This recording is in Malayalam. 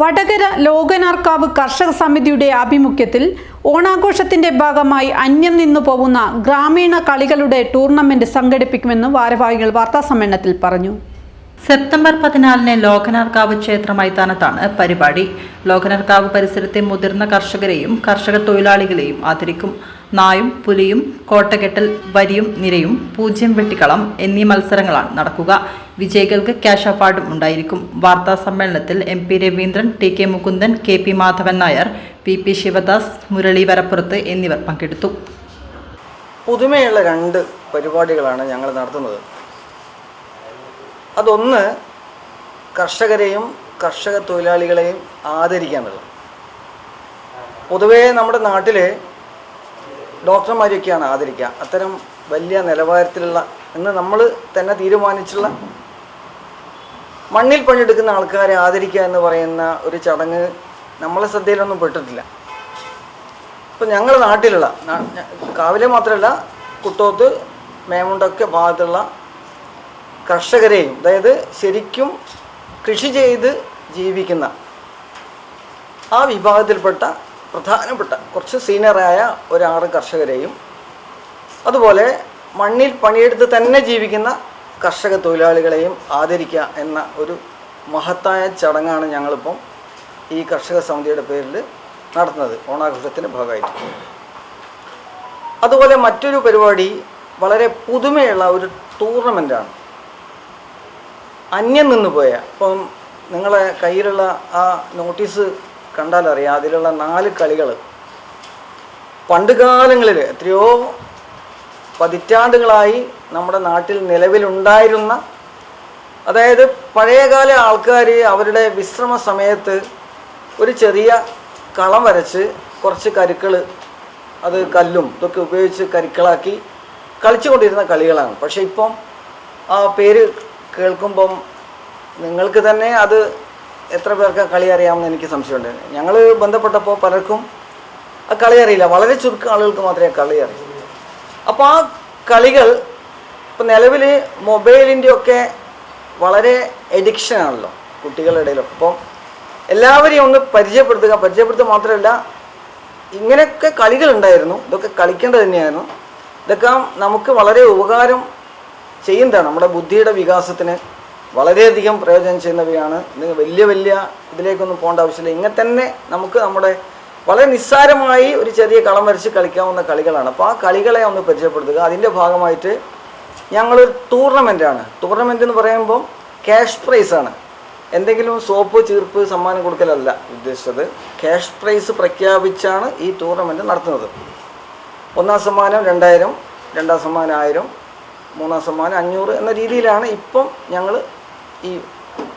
വടകര ലോകനാർക്കാവ് കർഷക സമിതിയുടെ ആഭിമുഖ്യത്തിൽ ഓണാഘോഷത്തിന്റെ ഭാഗമായി അന്യം നിന്നു പോകുന്ന ഗ്രാമീണ കളികളുടെ ടൂർണമെന്റ് സംഘടിപ്പിക്കുമെന്ന് ഭാരവാഹികൾ വാർത്താസമ്മേളനത്തിൽ പറഞ്ഞു. സെപ്റ്റംബർ പതിനാലിന് ലോകനാർക്കാവ് ക്ഷേത്ര മൈതാനത്താണ് പരിപാടി. ലോകനാർക്കാവ് പരിസരത്തെ മുതിർന്ന കർഷകരെയും കർഷക തൊഴിലാളികളെയും ആദരിക്കും. നായും പുലിയും കോട്ടകെട്ടൽ വരിയും നിരയും പൂജ്യം വെട്ടിക്കളം എന്നീ മത്സരങ്ങളാണ് നടക്കുക. വിജയികൾക്ക് ക്യാഷ് അവാർഡും ഉണ്ടായിരിക്കും. വാർത്താ സമ്മേളനത്തിൽ M P Raveendran T K Mukundan K P Madhavan Nair P P Sivadas Murali Varappurath എന്നിവർ പങ്കെടുത്തു. പുതുമയുള്ള രണ്ട് പരിപാടികളാണ് ഞങ്ങൾ നടത്തുന്നത്. അതൊന്ന് കർഷകരെയും കർഷക തൊഴിലാളികളെയും ആദരിക്കാനുള്ള പൊതുവേ നമ്മുടെ നാട്ടിൽ ഡോക്ടർമാരെയൊക്കെയാണ് ആദരിക്കുക. അത്തരം വലിയ നിലവാരത്തിലുള്ള എന്ന് നമ്മൾ തന്നെ തീരുമാനിച്ചുള്ള മണ്ണിൽ പണിയെടുക്കുന്ന ആൾക്കാരെ ആദരിക്കുക എന്ന് പറയുന്ന ഒരു ചടങ്ങ് നമ്മളെ ശ്രദ്ധയിലൊന്നും പെട്ടിട്ടില്ല. ഇപ്പം ഞങ്ങളുടെ നാട്ടിലുള്ള കാവിലെ മാത്രമല്ല കുട്ടോത്ത് മേമുണ്ടൊക്കെ ഭാഗത്തുള്ള കർഷകരെയും അതായത് ശരിക്കും കൃഷി ചെയ്ത് ജീവിക്കുന്ന ആ വിഭാഗത്തിൽപ്പെട്ട പ്രധാനപ്പെട്ട കുറച്ച് സീനിയറായ ഒരാറ് കർഷകരെയും അതുപോലെ മണ്ണിൽ പണിയെടുത്ത് തന്നെ ജീവിക്കുന്ന കർഷക തൊഴിലാളികളെയും ആദരിക്കുക എന്ന ഒരു മഹത്തായ ചടങ്ങാണ് ഞങ്ങളിപ്പം ഈ കർഷക സമിതിയുടെ പേരിൽ നടത്തുന്നത്. ഓണാഘോഷത്തിന്റെ ഭാഗമായിട്ട്. അതുപോലെ മറ്റൊരു പരിപാടി വളരെ പുതുമയുള്ള ഒരു ടൂർണമെന്റാണ്. അന്യം നിന്ന് പോയ ഇപ്പം നിങ്ങളെ കയ്യിലുള്ള ആ നോട്ടീസ് കണ്ടാലറിയാം അതിലുള്ള നാല് കളികൾ പണ്ട് കാലങ്ങളിൽ എത്രയോ പതിറ്റാണ്ടുകളായി നമ്മുടെ നാട്ടിൽ നിലവിലുണ്ടായിരുന്ന അതായത് പഴയകാല ആൾക്കാർ അവരുടെ വിശ്രമ സമയത്ത് ഒരു ചെറിയ കളം വരച്ച് കുറച്ച് കരുക്കൾ അത് കല്ലും ഇതൊക്കെ ഉപയോഗിച്ച് കരുക്കളാക്കി കളിച്ചുകൊണ്ടിരുന്ന കളികളാണ്. പക്ഷേ ഇപ്പം ആ പേര് കേൾക്കുമ്പം നിങ്ങൾക്ക് തന്നെ അത് എത്ര പേർക്ക് കളി അറിയാമെന്ന് എനിക്ക് സംശയമുണ്ട്. ഞങ്ങൾ ബന്ധപ്പെട്ടപ്പോൾ പലർക്കും ആ കളി അറിയില്ല. വളരെ ചുരുക്കം ആളുകൾക്ക് മാത്രമേ കളി അറിയൂ. അപ്പോൾ ആ കളികൾ ഇപ്പം നിലവിൽ മൊബൈലിന്റെയൊക്കെ വളരെ എഡിക്ഷനാണല്ലോ കുട്ടികളുടെ ഇടയിലൊക്കെ അപ്പം എല്ലാവരെയും ഒന്ന് പരിചയപ്പെടുത്തുക. പരിചയപ്പെടുത്തുക മാത്രമല്ല ഇങ്ങനെയൊക്കെ കളികൾ ഉണ്ടായിരുന്നു ഇതൊക്കെ കളിക്കേണ്ടത് തന്നെയായിരുന്നു. ഇതൊക്കെ നമുക്ക് വളരെ ഉപകാരം ചെയ്യുന്നതാണ്. നമ്മുടെ ബുദ്ധിയുടെ വികാസത്തിന് വളരെയധികം പ്രയോജനം ചെയ്യുന്നവയാണ്. വലിയ വലിയ ഇതിലേക്കൊന്നും പോകേണ്ട ആവശ്യമില്ല. ഇങ്ങനെ തന്നെ നമുക്ക് നമ്മുടെ വളരെ നിസ്സാരമായി ഒരു ചെറിയ കളം വരച്ച് കളിക്കാവുന്ന കളികളാണ്. അപ്പോൾ ആ കളികളെ ഒന്ന് പരിചയപ്പെടുത്തുക. അതിന്റെ ഭാഗമായിട്ട് ഞങ്ങളൊരു ടൂർണമെന്റാണ് ടൂർണമെന്റ് എന്ന് പറയുമ്പോൾ ക്യാഷ് പ്രൈസാണ് എന്തെങ്കിലും സോപ്പ് ചീർപ്പ് സമ്മാനം കൊടുക്കലല്ല ഉദ്ദേശിച്ചത്. ക്യാഷ് പ്രൈസ് പ്രഖ്യാപിച്ചാണ് ഈ ടൂർണമെന്റ് നടത്തുന്നത്. ഒന്നാം സമ്മാനം രണ്ടായിരം രണ്ടാം സമ്മാനം ആയിരം മൂന്നാം സമ്മാനം അഞ്ഞൂറ് എന്ന രീതിയിലാണ് ഇപ്പം ഞങ്ങൾ ഈ